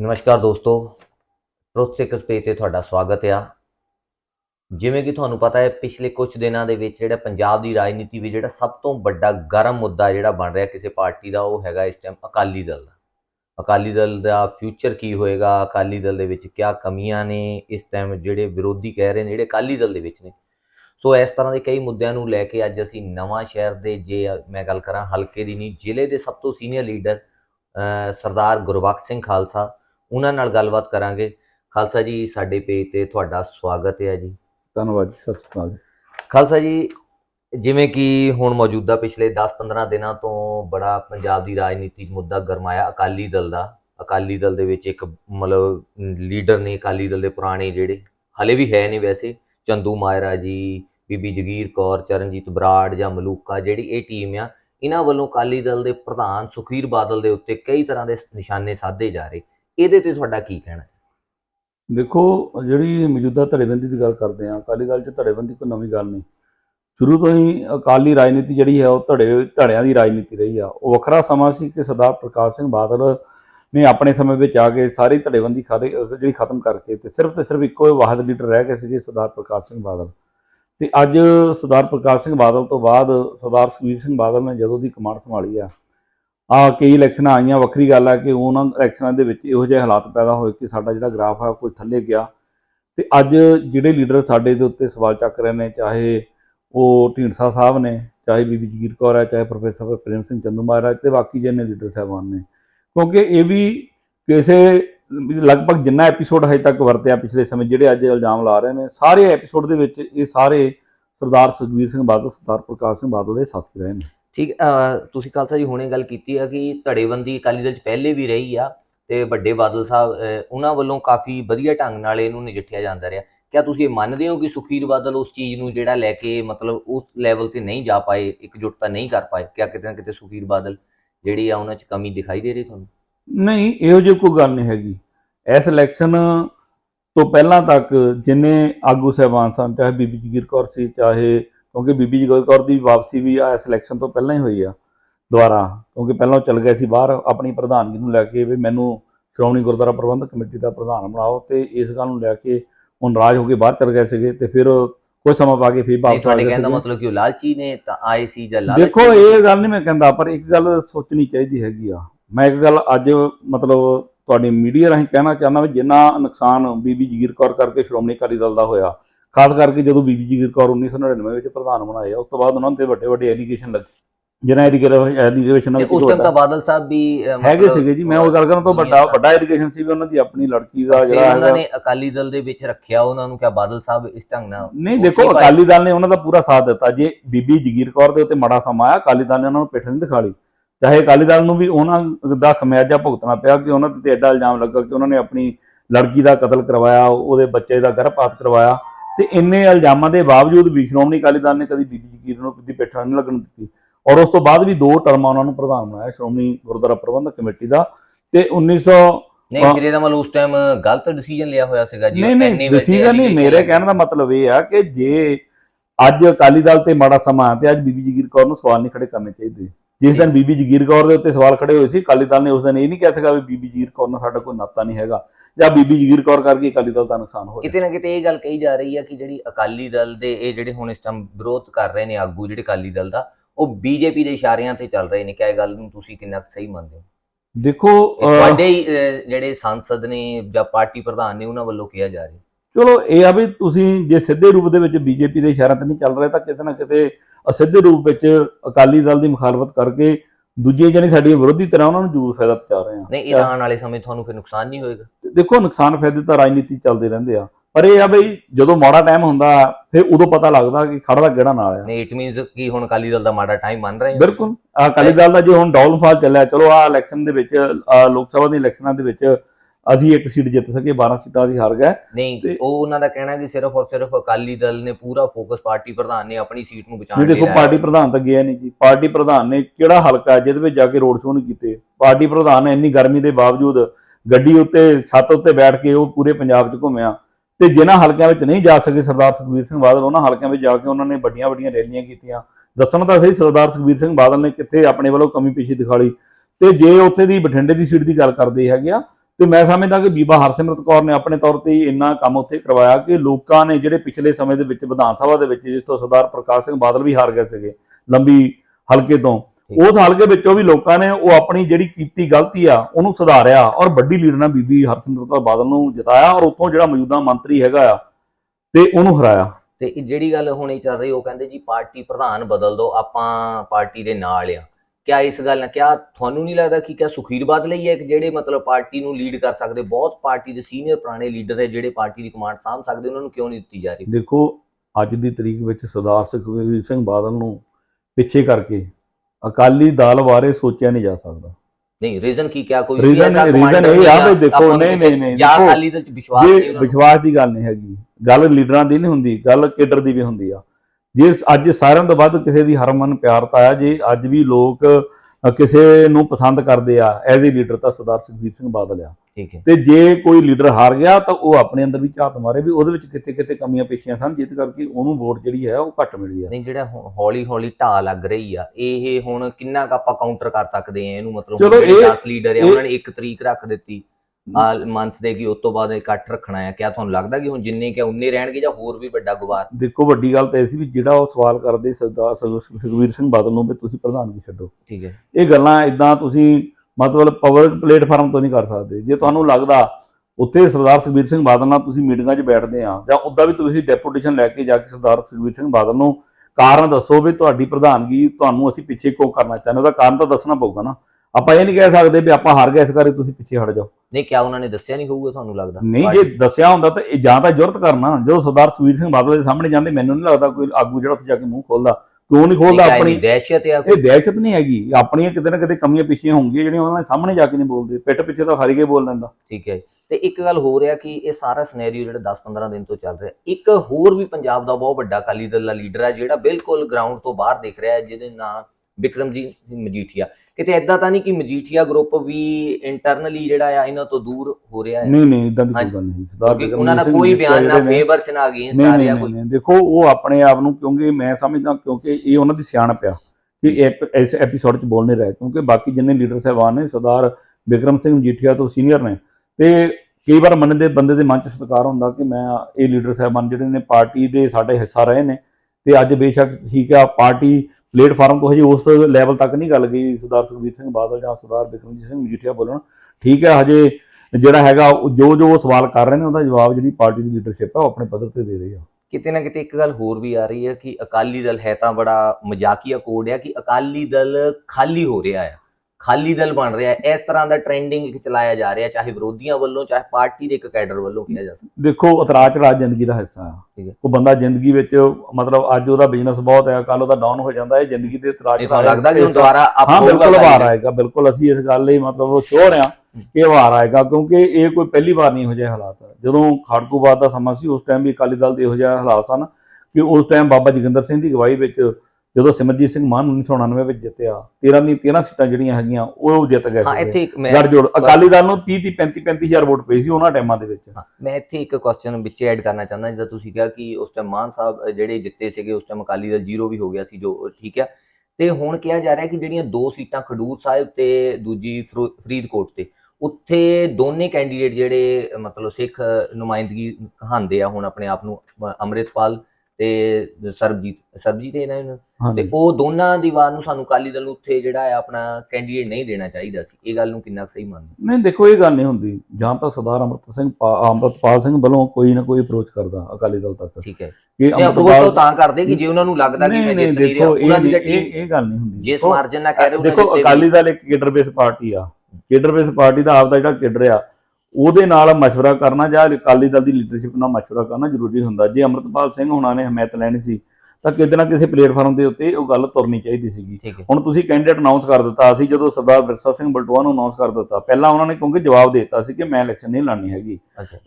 ਨਮਸਕਾਰ ਦੋਸਤੋ truth six page ਤੇ ਤੁਹਾਡਾ ਸਵਾਗਤ ਆ। ਜਿਵੇਂ ਕਿ ਤੁਹਾਨੂੰ ਪਤਾ ਹੈ, ਪਿਛਲੇ ਕੁਝ ਦਿਨਾਂ ਦੇ ਵਿੱਚ ਜਿਹੜਾ ਪੰਜਾਬ ਦੀ ਰਾਜਨੀਤੀ ਵਿੱਚ ਜਿਹੜਾ ਸਭ ਤੋਂ ਵੱਡਾ ਗਰਮ ਮੁੱਦਾ ਜਿਹੜਾ ਬਣ ਰਿਹਾ ਕਿਸੇ ਪਾਰਟੀ ਦਾ, ਉਹ ਹੈਗਾ ਇਸ ਟਾਈਮ ਅਕਾਲੀ ਦਲ ਦਾ। ਅਕਾਲੀ ਦਲ ਦਾ ਫਿਊਚਰ ਕੀ ਹੋਏਗਾ, ਅਕਾਲੀ ਦਲ ਦੇ ਵਿੱਚ ਕੀ ਕਮੀਆਂ ਨੇ, ਇਸ ਟਾਈਮ ਜਿਹੜੇ ਵਿਰੋਧੀ ਕਹਿ ਰਹੇ ਨੇ, ਜਿਹੜੇ ਅਕਾਲੀ ਦਲ ਦੇ ਵਿੱਚ ਨੇ। ਸੋ ਇਸ ਤਰ੍ਹਾਂ ਦੇ ਕਈ ਮੁੱਦਿਆਂ ਨੂੰ ਲੈ ਕੇ ਅੱਜ ਅਸੀਂ ਨਵਾਂ ਸ਼ਹਿਰ ਦੇ ਜੇ ਮੈਂ ਗੱਲ ਕਰਾਂ, ਹਲਕੇ ਦੀ ਨਹੀਂ, ਜ਼ਿਲ੍ਹੇ ਦੇ ਸਭ ਤੋਂ ਸੀਨੀਅਰ ਲੀਡਰ ਸਰਦਾਰ ਗੁਰਬਖਸ਼ ਸਿੰਘ ਖਾਲਸਾ ਉਹਨਾਂ ਨਾਲ ਗੱਲਬਾਤ ਕਰਾਂਗੇ। ਖਾਲਸਾ ਜੀ ਸਾਡੇ ਪੇਜ ਤੇ ਤੁਹਾਡਾ ਸਵਾਗਤ ਹੈ ਜੀ। ਧੰਨਵਾਦ ਜੀ ਸਤਿ ਸ਼੍ਰੀ ਅਕਾਲ ਖਾਲਸਾ ਜੀ ਜਿਵੇਂ ਕਿ ਹੁਣ ਮੌਜੂਦਾ ਪਿਛਲੇ 10-15 ਦਿਨਾਂ ਤੋਂ ਬੜਾ ਪੰਜਾਬ ਦੀ ਰਾਜਨੀਤੀ 'ਚ ਮੁੱਦਾ ਗਰਮਾਇਆ ਅਕਾਲੀ ਦਲ ਦਾ। ਅਕਾਲੀ ਦਲ ਦੇ ਵਿੱਚ ਇੱਕ ਮਤਲਬ ਲੀਡਰ ਨੇ ਅਕਾਲੀ ਦਲ ਦੇ ਪੁਰਾਣੇ ਜਿਹੜੇ ਹਲੇ ਵੀ ਹੈ ਨੇ ਵੈਸੇ। ਚੰਦੂ ਮਾਇਰਾ ਜੀ ਬੀਬੀ ਜਗੀਰ ਕੌਰ ਚਰਨਜੀਤ ਬਰਾੜ ਜਾਂ ਮਲੂਕਾ ਜਿਹੜੀ ਇਹ ਟੀਮ ਆ ਇਹਨਾਂ ਵੱਲੋਂ ਅਕਾਲੀ ਦਲ ਦੇ ਪ੍ਰਧਾਨ ਸੁਖੀਰ ਬਾਦਲ ਦੇ ਉੱਤੇ ਕਈ ਤਰ੍ਹਾਂ ਦੇ ਨਿਸ਼ਾਨੇ ਸਾਧੇ ਜਾ ਰਹੇ। ਇਹਦੇ ਤੇ ਤੁਹਾਡਾ ਕੀ ਕਹਿਣਾ ਦੇਖੋ, ਜਿਹੜੀ ਮੌਜੂਦਾ ਧੜੇਬੰਦੀ ਦੀ ਗੱਲ ਕਰਦੇ ਆ ਅਕਾਲੀ ਦਲ 'ਚ ਧੜੇਬੰਦੀ ਕੋਈ ਨਵੀਂ ਗੱਲ ਨਹੀਂ। ਸ਼ੁਰੂ ਤੋਂ ਹੀ ਅਕਾਲੀ ਰਾਜਨੀਤੀ ਜਿਹੜੀ ਹੈ, ਉਹ ਧੜੇ, ਧੜਿਆਂ ਦੀ ਰਾਜਨੀਤੀ ਰਹੀ ਆ। ਉਹ ਵੱਖਰਾ ਸਮਾਂ ਸੀ ਕਿ ਸਰਦਾਰ ਪ੍ਰਕਾਸ਼ ਸਿੰਘ ਬਾਦਲ ਨੇ ਆਪਣੇ ਸਮੇਂ ਵਿੱਚ ਆ ਕੇ ਸਾਰੀ ਧੜੇਬੰਦੀ ਖਾਦੇ, ਜਿਹੜੀ ਖਤਮ ਕਰਕੇ ਤੇ ਸਿਰਫ ਤੇ ਸਿਰਫ ਇੱਕੋ ਹੀ ਵਾਹਦ ਲੀਡਰ ਰਹਿ ਗਏ ਸੀਗੇ, ਸਰਦਾਰ ਪ੍ਰਕਾਸ਼ ਸਿੰਘ ਬਾਦਲ। ਤੇ ਅੱਜ ਸਰਦਾਰ ਪ੍ਰਕਾਸ਼ ਸਿੰਘ ਬਾਦਲ ਤੋਂ ਬਾਅਦ ਸਰਦਾਰ ਸੁਖਬੀਰ ਸਿੰਘ ਬਾਦਲ ਨੇ ਜਦੋਂ ਦੀ ਕਮਾਂਡ ਸੰਭਾਲੀ ਆ ਆ ਕਈ ਇਲੈਕਸ਼ਨਾਂ ਆਈਆਂ, ਵੱਖਰੀ ਗੱਲ ਹੈ ਕਿ ਉਹਨਾਂ ਇਲੈਕਸ਼ਨਾਂ ਦੇ ਵਿੱਚ ਇਹੋ ਜਿਹੇ ਹਾਲਾਤ ਪੈਦਾ ਹੋਏ ਕਿ ਸਾਡਾ ਜਿਹੜਾ ਗ੍ਰਾਫ ਆ ਕੋਈ ਥੱਲੇ ਗਿਆ। ਤੇ ਅੱਜ ਜਿਹੜੇ ਲੀਡਰ ਸਾਡੇ ਦੇ ਉੱਤੇ ਸਵਾਲ ਚੱਕ ਰਹੇ ਨੇ, ਚਾਹੇ ਉਹ ਢੀਂਡਸਾ ਸਾਹਿਬ ਨੇ, ਚਾਹੇ ਬੀਬੀ ਜਗੀਰ ਕੌਰ ਹੈ ਚਾਹੇ ਪ੍ਰੋਫੈਸਰ ਪ੍ਰੇਮ ਸਿੰਘ ਚੰਦੂ ਮਹਾਰਾਜ ਤੇ ਬਾਕੀ ਜਿਹਨੇ ਲੀਡਰ ਸਾਹਿਬਾਨ ਨੇ। ਕਿਉਂਕਿ ਇਹ ਵੀ ਕਿਸੇ ਲਗਭਗ ਜਿੰਨਾ ਐਪੀਸੋਡ ਹਜੇ ਤੱਕ ਵਰਤਿਆ ਪਿਛਲੇ ਸਮੇਂ, ਜਿਹੜੇ ਅੱਜ ਇਲਜ਼ਾਮ ਲਾ ਰਹੇ ਨੇ, ਸਾਰੇ ਐਪੀਸੋਡ ਦੇ ਵਿੱਚ ਇਹ ਸਾਰੇ ਸਰਦਾਰ ਸੁਖਬੀਰ ਸਿੰਘ ਬਾਦਲ, ਸਰਦਾਰ ਪ੍ਰਕਾਸ਼ ਸਿੰਘ ਬਾਦਲ ਦੇ ਸਾਥੀ ਰਹੇ ਨੇ। ਠੀਕ ਤੁਸੀਂ ਖਾਲਸਾ ਜੀ ਹੁਣੇ ਗੱਲ ਕੀਤੀ ਆ ਕਿ ਧੜੇਬੰਦੀ ਅਕਾਲੀ ਦਲ ਚ ਪਹਿਲੇ ਵੀ ਰਹੀ ਆ ਤੇ ਵੱਡੇ ਬਾਦਲ ਸਾਹਿਬ ਉਹਨਾਂ ਵੱਲੋਂ ਕਾਫੀ ਵਧੀਆ ਢੰਗ ਨਾਲ ਇਹਨੂੰ ਨਜਿੱਠਿਆ ਜਾਂਦਾ ਰਿਹਾ। ਕਿਆ ਤੁਸੀਂ ਇਹ ਮੰਨਦੇ ਹੋ ਕਿ ਸੁਖੀਰ ਬਾਦਲ ਉਸ ਚੀਜ਼ ਨੂੰ ਜਿਹੜਾ ਲੈ ਕੇ ਮਤਲਬ ਉਸ ਲੈਵਲ ਤੇ ਨਹੀਂ ਜਾ ਪਾਏ ਇਕਜੁੱਟਤਾ ਨਹੀਂ ਕਰ ਪਾਏ? ਕਿਆ ਕਿਤੇ ਨਾ ਕਿਤੇ ਸੁਖੀਰ ਬਾਦਲ ਜਿਹੜੀ ਆ ਉਹਨਾਂ ਚ ਕਮੀ ਦਿਖਾਈ ਦੇ ਰਹੀ ਤੁਹਾਨੂੰ? ਨਹੀਂ, ਇਹੋ ਜਿਹੀ ਕੋਈ ਗੱਲ ਨਹੀਂ ਹੈਗੀ। ਇਸ ਇਲੈਕਸ਼ਨ ਤੋਂ ਪਹਿਲਾਂ ਤੱਕ ਜਿੰਨੇ ਆਗੂ ਸਹਿਬਾਨ ਸਨ, ਚਾਹੇ ਬੀਬੀ ਜਗੀਰ ਕੌਰ ਸੀ, ਚਾਹੇ ਕਿਉਂਕਿ ਬੀਬੀ ਜਗੀਰ ਕੌਰ ਦੀ ਵਾਪਸੀ ਵੀ ਆ ਇਸ ਇਲੈਕਸ਼ਨ ਤੋਂ ਪਹਿਲਾਂ ਹੀ ਹੋਈ ਆ ਦੁਬਾਰਾ ਕਿਉਂਕਿ ਪਹਿਲਾਂ ਉਹ ਚਲ ਗਏ ਸੀ ਬਾਹਰ ਆਪਣੀ ਪ੍ਰਧਾਨਗੀ ਨੂੰ ਲੈ ਕੇ ਵੀ ਮੈਨੂੰ ਸ਼੍ਰੋਮਣੀ ਗੁਰਦੁਆਰਾ ਪ੍ਰਬੰਧਕ ਕਮੇਟੀ ਦਾ ਪ੍ਰਧਾਨ ਬਣਾਓ ਤੇ ਇਸ ਗੱਲ ਨੂੰ ਲੈ ਕੇ ਉਹ ਨਾਰਾਜ਼ ਹੋ ਕੇ ਬਾਹਰ ਚਲ ਗਏ ਸੀਗੇ ਤੇ ਫਿਰ ਕੁਝ ਸਮਾਂ ਪਾ ਕੇ ਫਿਰ ਵਾਪਸ ਆ ਗਏ ਕਹਿਣ ਦਾ ਸੀਗੇ। ਮਤਲਬ ਕਿ ਉਹ ਲਾਲਚੀ ਨੇ ਤਾਂ ਆਏ ਸੀ ਜਾਂ ਲਾਲਚ ਦੇਖੋ ਇਹ ਗੱਲ ਨਹੀਂ ਮੈਂ ਕਹਿੰਦਾ ਪਰ ਇੱਕ ਗੱਲ ਸੋਚਣੀ ਚਾਹੀਦੀ ਹੈਗੀ ਆ ਮੈਂ ਇੱਕ ਗੱਲ ਅੱਜ ਮਤਲਬ ਤੁਹਾਡੀ ਮੀਡੀਆ ਰਾਹੀਂ ਕਹਿਣਾ ਚਾਹੁੰਦਾ ਵੀ ਜਿੰਨਾ ਨੁਕਸਾਨ ਬੀਬੀ ਜਗੀਰ ਕੌਰ ਕਰਕੇ ਸ਼੍ਰੋਮਣੀ ਅਕਾਲੀ ਦਲ ਦਾ ਹੋਇਆ ਖਾਸ ਕਰਕੇ ਜਦੋਂ ਬੀਬੀ ਜਗੀਰ ਕੌਰ 1999 ਵਿੱਚ ਪ੍ਰਧਾਨ ਬਣਾਏ ਉਸ ਤੋਂ ਬਾਅਦ ਉਹਨਾਂ ਤੇ ਵੱਡੇ ਵੱਡੇ ਐਲੀਗੇਸ਼ਨ ਲੱਗੇ। ਜਿਹਨਾਂ ਐਲੀਗੇਸ਼ਨ ਉਸ ਟਾਈਮ ਤਾਂ ਬਾਦਲ ਸਾਹਿਬ ਵੀ ਹੈਗੇ ਸੀਗੇ ਜੀ ਮੈਂ ਉਹ ਗੱਲ ਕਰਾਂ ਤੋਂ ਵੱਡਾ ਵੱਡਾ ਐਲੀਗੇਸ਼ਨ ਸੀ ਵੀ ਉਹਨਾਂ ਦੀ ਆਪਣੀ ਲੜਕੀ ਦਾ ਜਿਹੜਾ ਉਹਨਾਂ ਨੇ ਅਕਾਲੀ ਦਲ ਦੇ ਵਿੱਚ ਰੱਖਿਆ ਉਹਨਾਂ ਨੂੰ ਕਿਆ ਬਾਦਲ ਸਾਹਿਬ ਇਸ ਢੰਗ ਨਾਲ ਨਹੀਂ ਦੇਖੋ? ਅਕਾਲੀ ਦਲ ਨੇ ਉਹਨਾਂ ਦਾ ਪੂਰਾ ਸਾਥ ਦਿੱਤਾ। ਜੇ ਬੀਬੀ ਜਗੀਰ ਕੌਰ ਦੇ ਉੱਤੇ ਮਾੜਾ ਸਮਾਂ ਆਇਆ ਅਕਾਲੀ ਦਲ ਨੇ ਉਹਨਾਂ ਨੂੰ ਪਿੱਠ ਨਹੀਂ ਦਿਖਾ ਲਈ ਚਾਹੇ ਅਕਾਲੀ ਦਲ ਨੂੰ ਵੀ ਉਹਨਾਂ ਦਾ ਖਮਿਆਜਾ ਭੁਗਤਣਾ ਪਿਆ ਕਿ ਉਹਨਾਂ ਤੇ ਐਡਾ ਇਲਜ਼ਾਮ ਲੱਗਾ ਕਿ ਉਹਨਾਂ ਨੇ ਆਪਣੀ ਲੜਕੀ ਦਾ ਕਤਲ ਕਰਵਾਇਆ ਉਹਦੇ ਬੱਚੇ ਦਾ ਗਰਭਪਾਤ ਕਰਵਾਇਆ। ਤੇ ਇੰਨੇ ਇਲਜ਼ਾਮਾਂ ਦੇ ਬਾਵਜੂਦ ਵੀ ਸ਼੍ਰੋਮਣੀ ਅਕਾਲੀ ਦਲ ਨੇ ਕਦੀ ਬੀਬੀ ਜਗੀਰ ਨੂੰ ਕਦੀ ਪਿੱਠ ਨਹੀਂ ਲੱਗਣ ਦਿੱਤੀ ਔਰ ਉਸ ਤੋਂ ਬਾਅਦ ਵੀ ਦੋ ਟਰਮਾਂ ਉਹਨਾਂ ਨੂੰ ਪ੍ਰਧਾਨ ਬਣਾਇਆ ਸ਼੍ਰੋਮਣੀ ਗੁਰਦੁਆਰਾ ਪ੍ਰਬੰਧਕ ਕਮੇਟੀ ਦਾ ਤੇ 1900 ਨਹੀਂ। ਫਿਰ ਇਹਦਾ ਮਤਲਬ ਉਸ ਟਾਈਮ ਗਲਤ ਡਿਸੀਜਨ ਲਿਆ ਹੋਇਆ ਸੀਗਾ ਜੀ ਨਹੀਂ ਨਹੀਂ ਡਿਸੀਜਨ ਨਹੀਂ ਮੇਰੇ। ਕਹਿਣ ਦਾ ਮਤਲਬ ਇਹ ਆ ਕਿ ਜੇ ਅੱਜ ਅਕਾਲੀ ਦਲ ਤੇ ਮਾੜਾ ਸਮਾਂ ਆ ਤੇ ਅੱਜ ਬੀਬੀ ਜਗੀਰ ਕੌਰ ਨੂੰ ਸਵਾਲ ਨਹੀਂ ਖੜੇ ਕਰਨੇ ਚਾਹੀਦੇ ਜਿਸ ਦਿਨ ਬੀਬੀ ਜਗੀਰ ਕੌਰ ਦੇ ਉੱਤੇ ਸਵਾਲ ਖੜੇ ਹੋਏ ਸੀ ਅਕਾਲੀ ਦਲ ਨੇ ਉਸ ਦਿਨ ਇਹ ਨਹੀਂ ਕਿਹਾ ਸੀਗਾ ਵੀ ਬੀਬੀ ਜਗੀਰ ਕੌਰ ਨਾਲ ਸਾਡਾ ਕੋਈ ਨਾਤਾ ਨਹੀਂ ਹੈਗਾ ਜਾਂ ਬੀਬੀ ਜਗੀਰ ਕੌਰ ਕਰਕੇ ਅਕਾਲੀ ਦਲ ਦਾ ਨੁਕਸਾਨ ਹੋ ਰਿਹਾ। ਕਿਤੇ ਨਾ ਕਿਤੇ ਇਹ ਗੱਲ ਕਹੀ ਜਾ ਰਹੀ ਹੈ ਕਿ ਜਿਹੜੀ ਅਕਾਲੀ ਦਲ ਦੇ ਇਹ ਜਿਹੜੇ ਹੁਣ ਇਸ ਟਾਈਮ ਵਿਰੋਧ ਕਰ ਰਹੇ ਨੇ ਆਗੂ ਜਿਹੜੇ ਅਕਾਲੀ ਦਲ ਦਾ ਉਹ ਬੀਜੇਪੀ ਦੇ ਇਸ਼ਾਰਿਆਂ ਤੇ ਚੱਲ ਰਹੇ ਨੇ ਕਿਆ ਇਹ ਗੱਲ ਨੂੰ ਤੁਸੀਂ ਕਿੰਨਾ ਕੁ ਸਹੀ ਮੰਨਦੇ ਹੋ? ਦੇਖੋ ਤੁਹਾਡੇ ਜਿਹੜੇ ਸੰਸਦ ਨੇ ਜਾਂ ਪਾਰਟੀ ਪ੍ਰਧਾਨ ਨੇ ਉਹਨਾਂ ਵੱਲੋਂ ਕਿਹਾ ਜਾ ਰਿਹਾ। ਚਲੋ ਇਹ ਆ ਵੀ ਤੁਸੀਂ ਜੇ ਸਿੱਧੇ ਰੂਪ ਦੇ ਵਿੱਚ ਬੀਜੇਪੀ ਦੇ ਇਸ਼ਾਰਿਆਂ ਤੇ ਨਹੀਂ ਚੱਲ ਰਹੇ ਤਾਂ ਕਿਤੇ ਨਾ ਕਿਤੇ ਅਸਿੱਧੇ ਰੂਪ ਵਿੱਚ ਅਕਾਲੀ ਦਲ ਦੀ ਮੁਖਾਲਫਤ ਕਰਕੇ ਦੂਜੇ ਜਿਹੜੇ ਸਾਡੀ ਵਿਰੋਧੀ ਤਰ੍ਹਾਂ ਉਹਨਾਂ ਨੂੰ ਜ਼ਰੂਰ ਫਾਇਦਾ ਪਹੁੰਚਾ ਰਹੇ ਆ ਨਹੀਂ ਆਉਣ ਵਾਲੇ ਸਮੇਂ ਤੁਹਾਨੂੰ ਫਿਰ ਨੁਕਸਾਨ ਨਹੀਂ ਹੋਏਗਾ। ਦੇਖੋ ਨੁਕਸਾਨ ਫਾਇਦੇ ਤਾਂ ਰਾਜਨੀਤੀ ਚੱਲਦੇ ਰਹਿੰਦੇ ਆ ਪਰ ਇਹ ਆ ਬਈ ਜਦੋਂ ਮਾੜਾ ਟਾਈਮ ਹੁੰਦਾ ਫਿਰ ਉਦੋਂ ਪਤਾ ਲੱਗਦਾ ਕਿ ਖੜਦਾ ਕਿਹੜਾ ਨਾਲ ਆ। ਨਹੀਂ ਇਟ ਮੀਨਸ ਕਿ ਹੁਣ ਅਕਾਲੀ ਦਲ ਦਾ ਮਾੜਾ ਟਾਈਮ ਮੰਨ ਰਹੇ। ਹੋ ਬਿਲਕੁਲ ਅਕਾਲੀ ਦਲ ਦਾ ਜੇ ਹੁਣ ਡਾਊਨਫਾਲ ਚੱਲਿਆ ਚਲੋ ਆ ਇਲੈਕਸ਼ਨ ਦੇ ਵਿੱਚ ਲੋਕ ਸਭਾ ਦੀ ਇਲੈਕਸ਼ਨਾਂ ਦੇ ਵਿੱਚ ਅਸੀਂ ਇੱਕ ਸੀਟ ਜਿੱਤ ਸਕੇ 12 ਸੀਟਾਂ ਅਸੀਂ ਹਾਰ ਗਏ। ਨਹੀਂ ਉਹ ਉਹਨਾਂ ਦਾ ਕਹਿਣਾ ਕਿ ਸਿਰਫ ਔਰ ਸਿਰਫ ਅਕਾਲੀ ਦਲ ਨੇ ਪੂਰਾ ਫੋਕਸ ਪਾਰਟੀ ਪ੍ਰਧਾਨ ਨੇ ਆਪਣੀ ਸੀਟ ਨੂੰ ਬਚਾਉਣ ਦੇਖੋ ਲਈ ਪਾਰਟੀ ਪ੍ਰਧਾਨ ਤਾਂ ਗਿਆ ਨਹੀਂ ਜੀ। ਪਾਰਟੀ ਪ੍ਰਧਾਨ ਨੇ ਕਿਹੜਾ ਹਲਕਾ ਜਿਹਦੇ ਵਿੱਚ ਜਾ ਕੇ ਰੋਡ ਸ਼ੋਅ ਨਹੀਂ ਕੀਤੇ? ਪਾਰਟੀ ਪ੍ਰਧਾਨ ਨੇ ਇੰਨੀ ਗਰਮੀ ਦੇ ਬਾਵਜੂਦ ਗੱਡੀ ਉੱਤੇ ਛੱਤ ਉੱਤੇ ਬੈਠ ਕੇ ਉਹ ਪੂਰੇ ਪੰਜਾਬ 'ਚ ਘੁੰਮਿਆ। ਤੇ ਜਿਨ੍ਹਾਂ ਹਲਕਿਆਂ ਵਿੱਚ ਨਹੀਂ ਜਾ ਸਕੇ ਸਰਦਾਰ ਸੁਖਬੀਰ ਸਿੰਘ ਬਾਦਲ ਉਹਨਾਂ ਹਲਕਿਆਂ ਵਿੱਚ ਜਾ ਕੇ ਉਹਨਾਂ ਨੇ ਵੱਡੀਆਂ ਵੱਡੀਆਂ ਰੈਲੀਆਂ ਕੀਤੀਆਂ। ਦੱਸਣ ਤਾਂ ਸਹੀ ਸਰਦਾਰ ਸੁਖਬੀਰ ਸਿੰਘ ਬਾਦਲ ਨੇ ਕਿੱਥੇ ਆਪਣੇ ਵੱਲੋਂ ਕਮੀ ਪੇਸ਼ੀ ਦਿਖਾਲੀ ਤੇ ਜੇ ਉੱਥੇ ਦੀ ਬਠਿੰਡੇ ਦੀ ਸੀਟ ਦੀ ਗੱਲ ਕਰਦੇ ਹੈਗੇ ਆ ਤੇ ਮੈਂ ਸਮਝਦਾ ਕਿ ਬੀਬਾ ਹਰਸਿਮਰਤ ਕੌਰ ਨੇ ਆਪਣੇ ਤੌਰ ਤੇ ਇੰਨਾ ਕੰਮ ਉੱਥੇ ਕਰਵਾਇਆ ਕਿ ਲੋਕਾਂ ਨੇ ਜਿਹੜੇ ਪਿਛਲੇ ਸਮੇਂ ਦੇ ਵਿੱਚ ਵਿਧਾਨ ਸਭਾ ਦੇ ਵਿੱਚ ਜਿੱਥੋਂ ਸਰਦਾਰ ਪ੍ਰਕਾਸ਼ ਸਿੰਘ ਬਾਦਲ ਵੀ ਹਾਰ ਗਏ ਸੀਗੇ ਲੰਬੀ ਹਲਕੇ ਤੋਂ ਉਸ ਹਲਕੇ ਵਿੱਚੋਂ ਵੀ ਲੋਕਾਂ ਨੇ ਉਹ ਆਪਣੀ ਜਿਹੜੀ ਕੀਤੀ ਗਲਤੀ ਆ ਉਹਨੂੰ ਸੁਧਾਰਿਆ ਔਰ ਵੱਡੀ ਲੀਡਰ ਨਾਲ ਬੀਬੀ ਹਰਸਿਮਰਤ ਕੌਰ ਬਾਦਲ ਨੂੰ ਜਿਤਾਇਆ ਔਰ ਉੱਥੋਂ ਜਿਹੜਾ ਮੌਜੂਦਾ ਮੰਤਰੀ ਹੈਗਾ ਆ ਤੇ ਉਹਨੂੰ ਹਰਾਇਆ। ਤੇ ਜਿਹੜੀ ਗੱਲ ਹੁਣ ਚੱਲ ਰਹੀ ਉਹ ਕਹਿੰਦੇ ਜੀ ਪਾਰਟੀ ਪ੍ਰਧਾਨ ਬਦਲ ਦਿਓ ਆਪਾਂ ਪਾਰਟੀ ਦੇ ਨਾਲ ਆ। ਕਿਆ ਇਸ ਗੱਲ ਨਾਲ ਕਿਆ ਤੁਹਾਨੂੰ ਨਹੀਂ ਲੱਗਦਾ ਕਿ ਕਿਆ ਸੁਖੀਰ ਬਾਦਲ ਹੀ ਹੈ ਕਿ ਜਿਹੜੇ ਮਤਲਬ ਪਾਰਟੀ ਨੂੰ ਲੀਡ ਕਰ ਸਕਦੇ? ਬਹੁਤ ਪਾਰਟੀ ਦੇ ਸੀਨੀਅਰ ਪੁਰਾਣੇ ਲੀਡਰ ਹੈ ਜਿਹੜੇ ਪਾਰਟੀ ਦੀ ਕਮਾਂਡ ਸਾਂਭ ਸਕਦੇ? ਉਹਨਾਂ ਨੂੰ ਕਿਉਂ ਨਹੀਂ ਦਿੱਤੀ ਜਾ ਰਹੀ? ਦੇਖੋ ਅੱਜ ਦੀ ਤਰੀਕ ਵਿੱਚ ਸਰਦਾਰ ਸੁਖਬੀਰ ਸਿੰਘ ਬਾਦਲ ਨੂੰ ਪਿੱਛੇ ਕਰਕੇ ਅਕਾਲੀ ਦਲ ਬਾਰੇ ਸੋਚਿਆ ਨਹੀਂ ਜਾ ਸਕਦਾ। ਨਹੀਂ ਰੀਜ਼ਨ ਕੀ ਕਿਆ? ਕੋਈ reason commander ਇਹ ਆ ਵੀ ਦੇਖੋ, ਨਹੀਂ, ਨਹੀਂ, ਨਹੀਂ, ਜਾਂ ਅਕਾਲੀ ਦਲ ਚ ਵਿਸ਼ਵਾਸ ਨਹੀਂ। ਵਿਸ਼ਵਾਸ ਦੀ ਗੱਲ ਨਹੀਂ ਹੈਗੀ। ਗੱਲ ਲੀਡਰਾਂ ਦੀ ਨਹੀਂ ਹੁੰਦੀ ਗੱਲ ਕੇਡਰ ਦੀ ਵੀ ਹੁੰਦੀ ਆ। ਜੇ ਅੱਜ ਸਾਰਿਆਂ ਤੋਂ ਵੱਧ ਕਿਸੇ ਦੀ ਹਰਮਨ ਪਿਆਰਤਾ ਆ ਜੇ ਅੱਜ ਵੀ ਲੋਕ ਅ, ਕਿਸੇ ਨੂੰ ਪਸੰਦ ਕਰਦੇ ਆ ਐਜ਼ ਏ ਲੀਡਰ ਤਾਂ ਸਰਦਾਰ ਸੁਖਬੀਰ ਸਿੰਘ ਬਾਦਲ ਆ। ਠੀਕ ਹੈ। ਤੇ ਜੇ ਕੋਈ ਲੀਡਰ ਹਾਰ ਗਿਆ ਤਾਂ ਉਹ ਆਪਣੇ ਅੰਦਰ ਵੀ ਝਾਤ ਮਾਰੇ ਵੀ ਉਹਦੇ ਵਿੱਚ ਕਿਤੇ ਕਿਤੇ ਕਮੀਆਂ ਪੇਸ਼ੀਆਂ ਸਨ ਜਿਸ ਕਰਕੇ ਉਹਨੂੰ ਵੋਟ ਜਿਹੜੀ ਹੈ ਉਹ ਘੱਟ ਮਿਲੀ ਆ। ਨਹੀਂ ਜਿਹੜਾ ਹੌਲੀ ਹੌਲੀ ਢਾਹ ਲੱਗ ਰਹੀ ਆ ਇਹ ਹੁਣ ਕਿੰਨਾ ਕੁ ਆਪਾਂ ਕਾਊਂਟਰ ਕਰ ਸਕਦੇ ਆ ਇਹਨੂੰ ਮਤਲਬ ਚਲੋ ਜਿਹੜੇ ਇਹ- 10 ਲੀਡਰ ਆ ਉਹਨਾਂ ਨੇ ਇੱਕ ਤਰੀਕ ਰੱਖ ਦਿੱਤੀ। ਆ ਮੰਥ ਦੇ ਕਿ ਉਸ ਤੋਂ ਬਾਅਦ ਇਕੱਠ ਰੱਖਣਾ ਆ ਕਿਆ ਤੁਹਾਨੂੰ ਲੱਗਦਾ ਕਿ ਹੁਣ ਜਿੰਨੇ ਕਿ ਉਨੇ ਰਹਿਣਗੇ ਜਾਂ ਹੋਰ ਵੀ ਵੱਡਾ ਗੁਬਾਰ? ਦੇਖੋ ਵੱਡੀ ਗੱਲ ਤਾਂ ਇਹ ਸੀ ਵੀ ਜਿਹੜਾ ਉਹ ਸਵਾਲ ਕਰਦੇ ਸਰਦਾਰ ਸੁਖ- ਸੁਖਬੀਰ ਸਿੰਘ ਬਾਦਲ ਨੂੰ ਵੀ ਤੁਸੀਂ ਪ੍ਰਧਾਨਗੀ ਛੱਡੋ। ਠੀਕ ਹੈ। ਇਹ ਗੱਲਾਂ ਇਦਾਂ ਤੁਸੀਂ ਮਤਲਬ ਪਬਲਿਕ ਪਲੇਟਫਾਰਮ ਤੋਂ ਨਹੀਂ ਕਰ ਸਕਦੇ। ਜੇ ਤੁਹਾਨੂੰ ਲੱਗਦਾ ਉੱਥੇ ਸਰਦਾਰ ਸੁਖਬੀਰ ਸਿੰਘ ਬਾਦਲ ਨਾਲ ਤੁਸੀਂ ਮੀਟਿੰਗਾਂ 'ਚ ਬੈਠਦੇ ਆ ਜਾਂ ਉੱਦਾਂ ਵੀ ਤੁਸੀਂ ਡੈਪੂਟੇਸ਼ਨ ਲੈ ਕੇ ਜਾ ਕੇ ਸਰਦਾਰ ਸੁਖਬੀਰ ਸਿੰਘ ਬਾਦਲ ਨੂੰ ਕਾਰਨ ਦੱਸੋ ਵੀ ਤੁਹਾਡੀ ਪ੍ਰਧਾਨਗੀ ਤੁਹਾਨੂੰ ਅਸੀਂ ਪਿੱਛੇ ਕਿਉਂ ਕਰਨਾ ਚਾਹੁੰਦੇ ਉਹਦਾ ਕਾਰਨ ਤਾਂ ਦੱਸਣਾ ਪਊਗਾ ਨਾ। ਆਪਾਂ ਇਹ ਨਹੀਂ ਕਹਿ ਸਕਦੇ ਵੀ ਆਪਾਂ ਹਾਰ ਗਏ ਇਸ ਕਰਕੇ ਤੁਸੀਂ ਪਿੱਛੇ ਹਟ ਜਾਓ। ਨਹੀਂ ਕਿਆ ਉਹਨਾਂ ਨੇ ਦੱਸਿਆ ਨਹੀਂ ਹੋਊਗਾ ਤੁਹਾਨੂੰ ਲੱਗਦਾ? ਨਹੀਂ ਜੇ ਦੱਸਿਆ ਹੁੰਦਾ ਤਾਂ ਇਹ ਜਾਂ ਤਾਂ ਜ਼ਰੂਰਤ ਕਰਨਾ। ਜਦੋਂ ਸਰਦਾਰ ਸੁਖਬੀਰ ਸਿੰਘ ਬਾਦਲ ਦੇ ਸਾਹਮਣੇ ਜਾਂਦੇ ਮੈਨੂੰ ਨਹੀਂ ਲੱਗਦਾ ਕੋਈ ਆਗੂ ਜਿਹੜਾ ਉੱਥੇ ਜਾ ਕੇ ਮੂੰਹ ਖੋਲਦਾ। ਕਿਉਂ ਨਹੀਂ ਖੋਲਦਾ ਆਪਣੀ? ਦਹਿਸ਼ਤ ਆ ਇਹ ਦਹਿਸ਼ਤ ਨਹੀਂ ਹੈਗੀ। ਆਪਣੀਆਂ ਕਿਤੇ ਨਾ ਕਿਤੇ ਕਮੀਆਂ ਪਿੱਛੀਆਂ ਹੋਣਗੀਆਂ ਜਿਹੜੀਆਂ ਉਹਨਾਂ ਦੇ ਸਾਹਮਣੇ ਜਾ ਕੇ ਨਹੀਂ ਬੋਲਦੇ। ਪਿੱਠ ਪਿੱਛੇ ਤਾਂ ਹਰੀ ਕੇ ਬੋਲ ਲੈਂਦਾ। ਠੀਕ ਹੈ ਤੇ ਇੱਕ ਗੱਲ ਹੋ ਰਿਹਾ ਕਿ ਇਹ ਸਾਰਾ ਸਿਨੈਰੀਓ ਜਿਹੜਾ 10-15 ਦਿਨ ਤੋਂ ਚੱਲ ਰਿਹਾ। ਇੱਕ ਹੋਰ ਵੀ ਪੰਜਾਬ ਦਾ ਬਹੁਤ ਵੱਡਾ ਅਕਾਲੀ ਦਲ ਦਾ ਲੀਡਰ ਹੈ ਜਿਹੜਾ ਬਿਲਕੁਲ ਗਰਾਊਂਡ ਤੋਂ ਬਾਹਰ ਦਿਖ ਰਿਹਾ ਹੈ ਜਿਹਦੇ ਨਾਮ ਵਿਕਰਮਜੀਤ ਸਿੰਘ ਮਜੀਠੀਆ। ਕਿਤੇ ਐਦਾਂ ਤਾਂ ਨਹੀਂ ਕਿ ਮਜੀਠੀਆ ਗਰੁੱਪ ਵੀ ਇੰਟਰਨਲੀ ਜਿਹੜਾ ਆ ਇਹਨਾਂ ਤੋਂ ਦੂਰ ਹੋ ਰਿਹਾ ਹੈ ਨਹੀਂ ਨਹੀਂ ਇਦਾਂ ਦੀ ਕੋਈ। ਗੱਲ ਨਹੀਂ। ਸਰਦਾਰ ਬਿਕਰਮ ਉਹਨਾਂ ਦਾ ਕੋਈ ਬਿਆਨ ਨਾ ਫੇਵਰ ਚ ਨਾ ਅਗੇਂਸਟ ਆ ਰਿਹਾ ਕੋਈ ਨਹੀਂ ਦੇਖੋ ਉਹ ਆਪਣੇ ਆਪ ਨੂੰ ਕਿਉਂਕਿ ਮੈਂ ਸਮਝਦਾ ਕਿਉਂਕਿ ਇਹ ਉਹਨਾਂ ਦੀ ਸਿਆਣਪ ਆ ਕਿ ਇੱਕ ਇਸ ਐਪੀਸੋਡ 'ਚ ਬੋਲ ਨਹੀਂ ਰਹੇ। ਕਿਉਂਕਿ ਬਾਕੀ ਜਿੰਨੇ ਲੀਡਰ ਸਾਹਿਬਾਨ ਨੇ ਸਰਦਾਰ ਬਿਕਰਮ ਸਿੰਘ ਮਜੀਠੀਆ ਤੋਂ ਸੀਨੀਅਰ ਨੇ ਤੇ ਕਈ ਵਾਰ ਮਨ ਦੇ ਬੰਦੇ ਦੇ ਮਨ 'ਚ ਸਤਿਕਾਰ ਹੁੰਦਾ ਕਿ ਮੈਂ ਇਹ ਲੀਡਰ ਸਾਹਿਬਾਨ ਜਿਹੜੇ ਨੇ ਪਾਰਟੀ ਦੇ ਸਾਡੇ ਹਿੱਸਾ ਰਹੇ ਨੇ ਤੇ ਅੱਜ ਬੇਸ਼ੱਕ ਠੀਕ ਆ ਪਾਰਟੀ ਪਲੇਟਫਾਰਮ ਤੋਂ ਹਜੇ ਉਸ ਲੈਵਲ ਤੱਕ ਨਹੀਂ ਗੱਲ ਗਈ, ਸਰਦਾਰ ਸੁਖਬੀਰ ਸਿੰਘ ਬਾਦਲ ਜਾਂ ਸਰਦਾਰ ਬਿਕਰਮਜੀਤ ਸਿੰਘ ਮਜੀਠੀਆ ਬੋਲਣ। ਠੀਕ ਹੈ, ਹਜੇ ਜਿਹੜਾ ਹੈਗਾ ਜੋ ਜੋ ਉਹ ਸਵਾਲ ਕਰ ਰਹੇ ਨੇ, ਉਹਦਾ ਜਵਾਬ ਜਿਹੜੀ ਪਾਰਟੀ ਦੀ ਲੀਡਰਸ਼ਿਪ ਹੈ, ਉਹ ਆਪਣੇ ਪੱਧਰ ਤੇ ਦੇ ਰਹੀ ਆ ਕਿਤੇ ਨਾ ਕਿਤੇ ਇੱਕ ਗੱਲ ਹੋਰ ਵੀ ਆ ਰਹੀ ਹੈ ਕਿ ਅਕਾਲੀ ਦਲ ਹੈ ਤਾਂ ਬੜਾ ਮਜ਼ਾਕੀਆ ਕੋਡ ਹੈ ਕਿ ਅਕਾਲੀ ਦਲ ਖਾਲੀ ਹੋ ਰਿਹਾ ਹੈ। ਖਾਲੀ ਦਲ ਬਣ ਰਿਹਾ ਹੈ। ਇਸ ਤਰ੍ਹਾਂ ਦਾ ਟ੍ਰੈਂਡਿੰਗ ਇੱਕ ਚਲਾਇਆ ਜਾ ਰਿਹਾ ਚਾਹੇ ਵਿਰੋਧੀਆਂ ਵੱਲੋਂ ਚਾਹੇ ਪਾਰਟੀ ਦੇ ਇੱਕ ਕੈਡਰ ਵੱਲੋਂ ਕਿਹਾ ਜਾ ਸਕਦਾ। ਦੇਖੋ ਉਤਰਾਅ ਚੜਾਅ ਜ਼ਿੰਦਗੀ ਦਾ ਹਿੱਸਾ ਹੈ। ਕੋਈ ਬੰਦਾ ਜ਼ਿੰਦਗੀ ਵਿੱਚ ਮਤਲਬ ਅੱਜ ਉਹਦਾ ਬਿਜ਼ਨਸ ਬਹੁਤ ਹੈ ਕੱਲ ਉਹਦਾ ਡਾਊਨ ਹੋ ਜਾਂਦਾ ਹੈ ਜ਼ਿੰਦਗੀ ਦੇ ਉਤਰਾਅ ਇਹ ਲੱਗਦਾ ਕਿ ਹੁਣ ਦੁਬਾਰਾ ਅਪ ਹਾਂ ਬਿਲਕੁਲ ਵਾਰ? ਆਏਗਾ। ਬਿਲਕੁਲ ਅਸੀਂ ਇਸ ਗੱਲ ਲਈ ਮਤਲਬ ਸ਼ੋਰ ਆ ਕਿ ਵਾਰ ਆਏਗਾ ਕਿਉਂਕਿ ਇਹ ਕੋਈ ਪਹਿਲੀ ਵਾਰ ਨਹੀਂ ਹੋ ਜਿਹੇ ਹਾਲਾਤ ਜਦੋਂ ਖਾੜਕੂਬਾਦ ਦਾ ਸਮਾਂ ਸੀ ਉਸ ਟਾਈਮ ਵੀ ਅਕਾਲੀ ਦਲ ਦੇ ਇਹੋ ਜਿਹੇ ਹਾਲਾਤ ਸਨ ਕਿ ਉਸ ਟਾਈਮ ਬਾਬਾ ਜੋਗਿੰਦਰ ਸਿੰਘ ਦੀ ਅਗਵਾਈ ਵਿੱਚ ਜਦੋਂ ਸਿਮਰਜੀਤ ਸਿੰਘ ਮਾਨ 1999 ਵਿੱਚ ਜਿੱਤਿਆ 13 ਦੀ 13 ਸੀਟਾਂ ਜਿਹੜੀਆਂ ਹੈਗੀਆਂ ਉਹ ਜਿੱਤ ਗਏ ਹਾਂ। ਇੱਥੇ ਇੱਕ ਮੈਂ ਗੱਠਜੋੜ ਅਕਾਲੀ ਦਲ ਨੂੰ 30 30 35 35000 ਵੋਟ ਪਈ ਸੀ ਉਹਨਾਂ ਟਾਈਮਾਂ ਦੇ ਵਿੱਚ ਮੈਂ ਇੱਥੇ ਇੱਕ ਕੁਐਸਚਨ ਵਿੱਚ ਐਡ ਕਰਨਾ ਚਾਹੁੰਦਾ ਜਿੱਦਾਂ ਤੁਸੀਂ ਕਿਹਾ ਕਿ ਉਸ ਟਾਈਮ ਮਾਨ ਸਾਹਿਬ ਜਿਹੜੇ ਜਿੱਤੇ ਸੀਗੇ ਉਸ ਟਾਈਮ ਅਕਾਲੀ ਦਲ ਜ਼ੀਰੋ ਵੀ ਹੋ ਗਿਆ ਸੀ ਜੋ ਠੀਕ ਹੈ ਤੇ ਹੁਣ ਕਿਹਾ ਜਾ ਰਿਹਾ ਕਿ ਜਿਹੜੀਆਂ ਦੋ ਸੀਟਾਂ ਖਡੂਰ ਸਾਹਿਬ ਤੇ ਦੂਜੀ ਫਰੋ- ਫਰੀਦਕੋਟ ਤੇ ਉੱਥੇ ਦੋਨੇ ਕੈਂਡੀਡੇਟ ਜਿਹੜੇ ਮਤਲਬ ਸਿੱਖ ਨੁਮਾਇੰਦਗੀ ਕਹਾਉਂਦੇ ਆ ਹੁਣ ਆਪਣੇ ਆਪ ਨੂੰ ਅੰਮ੍ਰਿਤਪਾਲ ਤੇ ਸਰਬਜੀਤ ਸਰਬਜੀਤ ਇਹਨਾਂ? ਨੂੰ ਤੇ ਉਹ ਦੋਨਾਂ ਦੀ ਵਾਰ ਨੂੰ ਸਾਨੂੰ ਅਕਾਲੀ ਦਲ ਨੂੰ ਉੱਥੇ ਜਿਹੜਾ ਹੈ ਆਪਣਾ ਕੈਂਡੀਡੇਟ ਨਹੀਂ ਦੇਣਾ ਚਾਹੀਦਾ ਸੀ। ਇਹ ਗੱਲ ਨੂੰ ਕਿੰਨਾ ਸਹੀ ਮੰਨਦੇ ਨਹੀਂ ਦੇਖੋ ਇਹ ਗੱਲ ਨਹੀਂ ਹੁੰਦੀ। ਜਾਂ ਤਾਂ ਸਰਦਾਰ ਅੰਮ੍ਰਿਤ ਸਿੰਘ ਅੰਮ੍ਰਿਤਪਾਲ ਸਿੰਘ ਵੱਲੋਂ ਕੋਈ ਨਾ ਕੋਈ ਅਪਰੋਚ ਕਰਦਾ ਅਕਾਲੀ ਦਲ ਤੱਕ। ਠੀਕ ਹੈ। ਕਿ ਇਹ ਅਪਰੋਚ ਤਾਂ ਕਰਦੇ ਕਿ ਜੇ ਉਹਨਾਂ ਨੂੰ ਲੱਗਦਾ ਕਿ ਮੈਂ ਜਿੱਤ ਨਹੀਂ ਰਿਹਾ ਇਹ ਉਹਨਾਂ ਦੀ ਇਹ ਇਹ ਗੱਲ ਨਹੀਂ ਹੁੰਦੀ। ਜਿਸ ਮਾਰਜਨ ਨਾਲ ਕਹਿ ਰਹੇ ਉਹਨਾਂ ਦੇਖੋ ਅਕਾਲੀ ਦਲ ਇੱਕ ਕੇਡਰ ਬੇਸ ਪਾਰਟੀ ਆ। ਕੇਡਰ ਬੇਸ ਪਾਰਟੀ ਦਾ ਆਪਦਾ ਜਿਹੜਾ ਕੇਡਰ ਆ ਉਹਦੇ ਨਾਲ ਮਸ਼ਵਰਾ ਕਰਨਾ ਜਾਂ ਅਕਾਲੀ ਦਲ ਦੀ ਲੀਡਰਸ਼ਿਪ ਨਾਲ ਮਸ਼ਵਰਾ ਕਰਨਾ ਜ਼ਰੂਰੀ ਹੁੰਦਾ। ਜੇ ਅੰਮ੍ਰਿਤਪਾਲ ਸਿੰਘ ਹੁਣਾਂ ਨੇ ਹਮਾਇਤ ਲੈਣੀ ਸੀ ਤਾਂ ਕਿਤੇ ਨਾ ਕਿਸੇ ਪਲੇਟਫਾਰਮ ਦੇ ਉੱਤੇ ਉਹ ਗੱਲ ਤੁਰਨੀ ਚਾਹੀਦੀ ਸੀਗੀ। ਹੁਣ ਤੁਸੀਂ ਕੈਂਡੀਡੇਟ ਅਨਾਉਂਸ ਕਰ ਦਿੱਤਾ ਸੀ ਜਦੋਂ ਸਰਦਾਰ ਬਿਰਸਾ ਸਿੰਘ ਬਲਟੋਆ ਨੂੰ ਅਨਾਉਂਸ ਕਰ ਦਿੱਤਾ ਪਹਿਲਾਂ ਉਹਨਾਂ ਨੇ ਕਿਉਂਕਿ ਜਵਾਬ ਦੇ ਦਿੱਤਾ ਸੀ ਕਿ ਮੈਂ ਇਲੈਕਸ਼ਨ ਨਹੀਂ ਲੜਨੀ ਹੈਗੀ।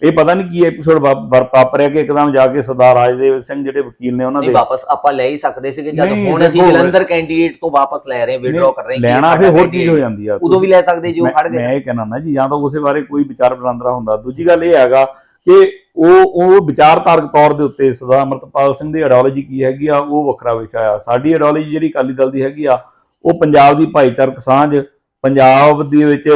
ਇਹ ਪਤਾ ਨਹੀਂ ਕੀ ਐਪੀਸੋਡ ਵਾਪਰਿਆ ਕਿ ਇੱਕਦਮ ਜਾ ਕੇ ਸਰਦਾਰ ਰਾਜਦੇਵ ਸਿੰਘ ਜਿਹੜੇ ਵਕੀਲ ਨੇ ਉਹਨਾਂ ਦੇ ਵਾਪਸ ਆਪਾਂ ਲੈ ਹੀ ਸਕਦੇ ਸੀਗੇ ਜਦ ਹੁਣ ਅਸੀਂ ਜਲੰਧਰ ਕੈਂਡੀਡੇਟ ਤੋਂ ਵਾਪਸ ਲੈ ਰਹੇ ਹਾਂ ਵਿਡਰਾਅ ਕਰ ਰਹੇ ਲੈਣਾ ਫਿਰ ਹੋਰ ਚੀਜ਼ ਹੋ ਜਾਂਦੀ ਆ। ਉਦੋਂ ਵੀ ਲੈ ਸਕਦੇ ਜੇ ਉਹ ਖੜ ਗਏ। ਮੈਂ ਇਹ ਕਹਿਣਾ ਨਾ ਜੀ ਜਾਂ ਤਾਂ ਉਸੇ ਬਾਰੇ ਕੋਈ ਵਿਚਾਰ ਵਟਾਂਦਰਾ ਹੁੰਦਾ। ਦੂਜੀ ਗੱਲ ਇਹ ਹੈਗਾ ਕਿ ਉਹ ਉਹ ਵਿਚਾਰਧਾਰਕ ਤੌਰ ਦੇ ਉੱਤੇ ਸਰਦਾਰ ਅਮਰਤਪਾਲ ਸਿੰਘ ਦੀ ਆਈਡੀਓਲੋਜੀ ਕੀ ਹੈਗੀ ਆ ਉਹ ਵੱਖਰਾ ਵਿਸ਼ਾ ਆ। ਸਾਡੀ ਆਈਡੀਓਲੋਜੀ ਜਿਹੜੀ ਅਕਾਲੀ ਦਲ ਦੀ ਹੈਗੀ ਆ ਉਹ ਪੰਜਾਬ ਦੀ ਭਾਈਚਾਰਕ ਸਾਂਝ ਪੰਜਾਬ ਦੇ ਵਿੱਚ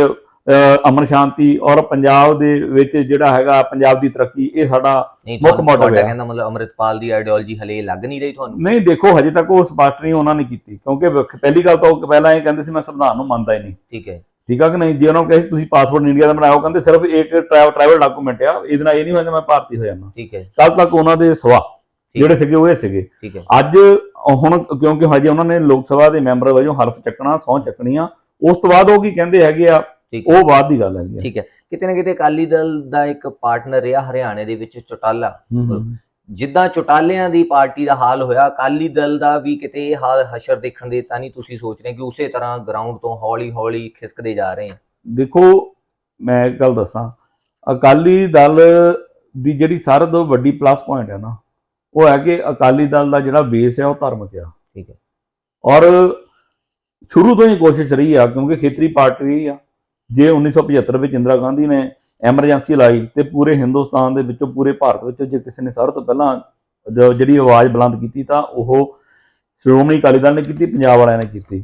ਅਮਨ ਸ਼ਾਂਤੀ ਔਰ ਪੰਜਾਬ ਦੇ ਵਿੱਚ ਜਿਹੜਾ ਹੈਗਾ ਪੰਜਾਬ ਦੀ ਤਰੱਕੀ ਇਹ ਸਾਡਾ ਮੁੱਖ ਤੁਹਾਡਾ ਹੈ। ਕਹਿੰਦਾ ਮਤਲਬ ਅੰਮ੍ਰਿਤਪਾਲ ਦੀ ਆਈਡੀਓਲੋਜੀ ਹਲੇ ਲੱਗ ਨਹੀਂ ਰਹੀ ਤੁਹਾਨੂੰ? ਨਹੀਂ ਦੇਖੋ ਹਜੇ ਤੱਕ ਉਹ ਸਪਸ਼ਟ ਨਹੀਂ ਉਹਨਾਂ ਨੇ ਕੀਤੀ। ਕਿਉਂਕਿ ਪਹਿਲੀ ਗੱਲ ਤਾਂ ਉਹ ਪਹਿਲਾਂ ਇਹ ਕਹਿੰਦੇ ਸੀ ਮੈਂ ਸੰਵਿਧਾਨ ਨੂੰ ਮੰਨਦਾ ਹੀ ਨਹੀਂ। ਠੀਕ ਹੈ। ਠੀਕ ਆ ਕਿ ਨਹੀਂ? ਜੇ ਉਹਨਾਂ ਨੂੰ ਕਹੇ ਤੁਸੀਂ ਪਾਸਪੋਰਟ ਇੰਡੀਆ ਦਾ ਉਹ ਕਹਿੰਦੇ ਸਿਰਫ ਇੱਕ ਟਰੈਵਲ ਡਾਕੂਮੈਂਟ ਆ। ਇਹਦੇ ਨਾਲ ਇਹ ਨਹੀਂ ਹੋਇਆ ਮੈਂ ਭਾਰਤੀ ਹੋ ਜਾਣਾ ਠੀਕ ਹੈ। ਕੱਲ ਤੱਕ ਉਹਨਾਂ ਦੇ ਸਵਾ। ਜਿਹੜੇ ਸੀਗੇ ਉਹ ਇਹ ਸੀਗੇ। ਠੀਕ ਹੈ। ਅੱਜ ਹੁਣ ਕਿਉਂਕਿ ਹਜੇ ਉਹਨਾਂ ਨੇ ਲੋਕ ਸਭਾ ਦੇ ਮੈਂਬਰ ਵਜੋਂ ਹਲਫ ਚੱਕਣਾ ਚੱਕਣੀ ਆ ਉਸ ਤੋਂ ਬਾਅਦ ਉਹ ਕੀ ਕਹਿੰਦੇ ਹੈਗੇ ਆ ਉਹ ਬਾਅਦ ਦੀ ਗੱਲ ਹੈਗੀ ਠੀਕ ਹੈ। ਕਿਤੇ ਨਾ ਕਿਤੇ ਅਕਾਲੀ ਦਲ ਦਾ ਇੱਕ ਪਾਰਟਨਰ ਰਿਹਾ ਹਰਿਆਣੇ ਦੇ ਵਿੱਚ ਚੋਟਾਲਾ। ਜਿੱਦਾਂ ਚੋਟਾਲਿਆਂ ਦੀ ਪਾਰਟੀ ਦਾ ਹਾਲ ਹੋਇਆ ਅਕਾਲੀ ਦਲ ਦਾ ਵੀ ਕਿਤੇ ਇਹ ਹਾਲ ਹਸ਼ਰ ਦੇਖਣ ਦੇ ਤਾਂ ਨਹੀਂ ਤੁਸੀਂ ਸੋਚ ਰਹੇ ਕਿ ਉਸੇ ਤਰ੍ਹਾਂ ਗਰਾਊਂਡ ਤੋਂ ਹੌਲੀ ਹੌਲੀ ਖਿਸਕਦੇ ਜਾ ਰਹੇ ਆ ਦੇਖੋ ਮੈਂ ਇੱਕ ਗੱਲ ਦੱਸਾਂ ਅਕਾਲੀ ਦਲ ਦੀ ਜਿਹੜੀ ਸਾਰਿਆਂ ਤੋਂ ਵੱਡੀ ਪਲੱਸ ਪੁਆਇੰਟ ਹੈ ਨਾ ਉਹ ਹੈ ਕਿ ਅਕਾਲੀ ਦਲ ਦਾ ਜਿਹੜਾ ਬੇਸ ਹੈ ਉਹ ਧਾਰਮਿਕ ਆ। ਠੀਕ ਹੈ। ਔਰ ਸ਼ੁਰੂ ਤੋਂ ਹੀ ਕੋਸ਼ਿਸ਼ ਰਹੀ ਆ ਕਿਉਂਕਿ ਖੇਤਰੀ ਪਾਰਟੀ ਆ। ਜੇ 1975 ਵਿੱਚ ਇੰਦਰਾ ਗਾਂਧੀ ਨੇ ਐਮਰਜੈਂਸੀ ਲਾਈ ਤੇ ਪੂਰੇ ਹਿੰਦੁਸਤਾਨ ਦੇ ਵਿੱਚੋਂ ਪੂਰੇ ਭਾਰਤ ਵਿੱਚੋਂ ਜੇ ਕਿਸੇ ਨੇ ਸਾਰਿਆਂ ਤੋਂ ਪਹਿਲਾਂ ਜਿਹੜੀ ਆਵਾਜ਼ ਬੁਲੰਦ ਕੀਤੀ ਤਾਂ ਉਹ ਸ਼੍ਰੋਮਣੀ ਅਕਾਲੀ ਦਲ ਨੇ ਕੀਤੀ ਪੰਜਾਬ ਵਾਲਿਆਂ ਨੇ ਕੀਤੀ।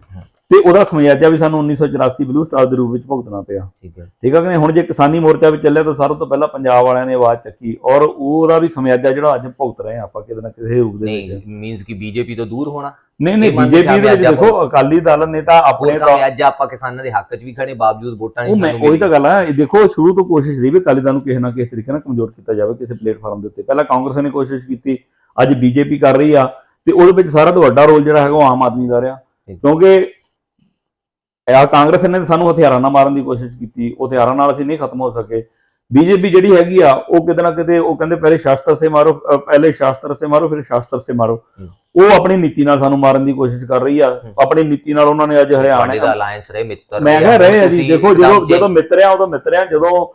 ਤੇ ਉਹਦਾ ਖਮਿਆਜਾ ਵੀ ਸਾਨੂੰ 1984 ਬਲੂ ਸਟਾਰ ਦੇ ਰੂਪ ਵਿੱਚ ਭੁਗਤਣਾ ਪਿਆ। ਠੀਕ ਹੈ। ਠੀਕ ਹੈ ਕਿ ਨਹੀਂ? ਹੁਣ ਜੇ ਕਿਸਾਨੀ ਮੋਰਚਾ ਵੀ ਚੱਲਿਆ ਤਾਂ ਸਾਰਿਆਂ ਤੋਂ ਪਹਿਲਾਂ ਪੰਜਾਬ ਵਾਲਿਆਂ ਨੇ ਆਵਾਜ਼ ਚੱਕੀ ਔਰ ਉਹਦਾ ਵੀ ਖਮਿਆਜਾ ਜਿਹੜਾ ਅੱਜ ਭੁਗਤ ਰਹੇ ਆਪਾਂ ਕਿਤੇ ਨਾ ਕਿਸੇ ਰੂਪ ਦੇ ਨਹੀਂ ਮੀਨਸ ਕਿ ਬੀਜੇਪੀ ਤੋਂ ਦੂਰ ਹੋਣਾ। ਨਹੀਂ ਨਹੀਂ ਬੀਜੇਪੀ ਦੇ ਵਿੱਚ ਦੇਖੋ ਅਕਾਲੀ ਦਲ ਨੇ ਤਾਂ ਆਪਣੇ ਤਾਂ ਅੱਜ ਆਪਾਂ ਕਿਸਾਨਾਂ ਦੇ ਹੱਕ 'ਚ ਵੀ ਖੜੇ ਬਾਵਜੂਦ ਵੋਟਾਂ ਨਹੀਂ ਮੈਂ ਉਹੀ ਤਾਂ ਗੱਲ ਹੈ ਇਹ ਦੇਖੋ ਸ਼ੁਰੂ ਤੋਂ ਕੋਸ਼ਿਸ਼ ਰਹੀ ਵੀ ਅਕਾਲੀ ਦਲ ਨੂੰ ਕਿਸੇ ਨਾ ਕਿਸੇ ਤਰੀਕੇ ਨਾਲ ਕਮਜ਼ੋਰ ਕੀਤਾ ਜਾਵੇ ਕਿਸੇ ਪਲੇਟਫਾਰਮ ਦੇ ਉੱਤੇ। ਪਹਿਲਾਂ ਕਾਂਗਰਸ ਨੇ ਕੋਸ਼ਿਸ਼ ਕੀਤੀ ਅੱਜ ਬੀਜੇਪੀ ਕਰ ਰਹੀ ਆ ਤੇ ਉਹਦੇ ਵਿੱਚ ਸਾਰਾ ਤੋਂ ਵੱਡਾ ਰੋਲ ਜਿਹੜਾ ਹੈਗਾ ਉਹ ਆਮ ਆਦਮੀ ਦਾ ਰਿਹਾ। ਕਿਉਂਕਿ ਆ ਕਾਂਗਰਸ ਨੇ ਸਾਨੂੰ ਹਥਿਆਰਾਂ ਨਾਲ ਮਾਰਨ ਦੀ ਕੋਸ਼ਿਸ਼ ਕੀਤੀ ਉਹ ਹਥਿਆਰਾਂ ਨਾਲ ਅਸੀਂ ਨਹੀਂ ਖਤਮ ਹੋ ਸਕੇ। ਬੀਜੇਪੀ ਜਿਹੜੀ ਹੈਗੀ ਆ ਉਹ ਕਿਤੇ ਨਾ ਕਿਤੇ ਉਹ ਕਹਿੰਦੇ ਪਹਿਲੇ ਸ਼ਾਸਤਰ ਸੇ ਮਾਰੋ ਪਹਿਲੇ ਸ਼ਾਸਤਰ ਸੇ ਮਾਰੋ ਫਿਰ ਸ਼ਾਸਤਰ ਸੇ ਮਾਰੋ। ਉਹ ਆਪਣੀ ਨੀਤੀ ਨਾਲ ਸਾਨੂੰ ਮਾਰਨ ਦੀ ਕੋਸ਼ਿਸ਼ ਕਰ ਰਹੀ ਆ। ਆਪਣੀ ਨੀਤੀ ਨਾਲ ਉਹਨਾਂ ਨੇ ਅੱਜ ਹਰਿਆਣਾ ਦਾ ਅਲਾਈਅੰਸ ਰਹੇ ਮਿੱਤਰ ਮੈਂ ਕਿਹਾ ਆ, ਰਹੇ ਆ ਜੀ ਦੇਖੋ ਜਦੋਂ ਜਦੋਂ ਮਿੱਤਰਿਆਂ ਉਦੋਂ ਮਿੱਤਰਿਆਂ ਜਦੋਂ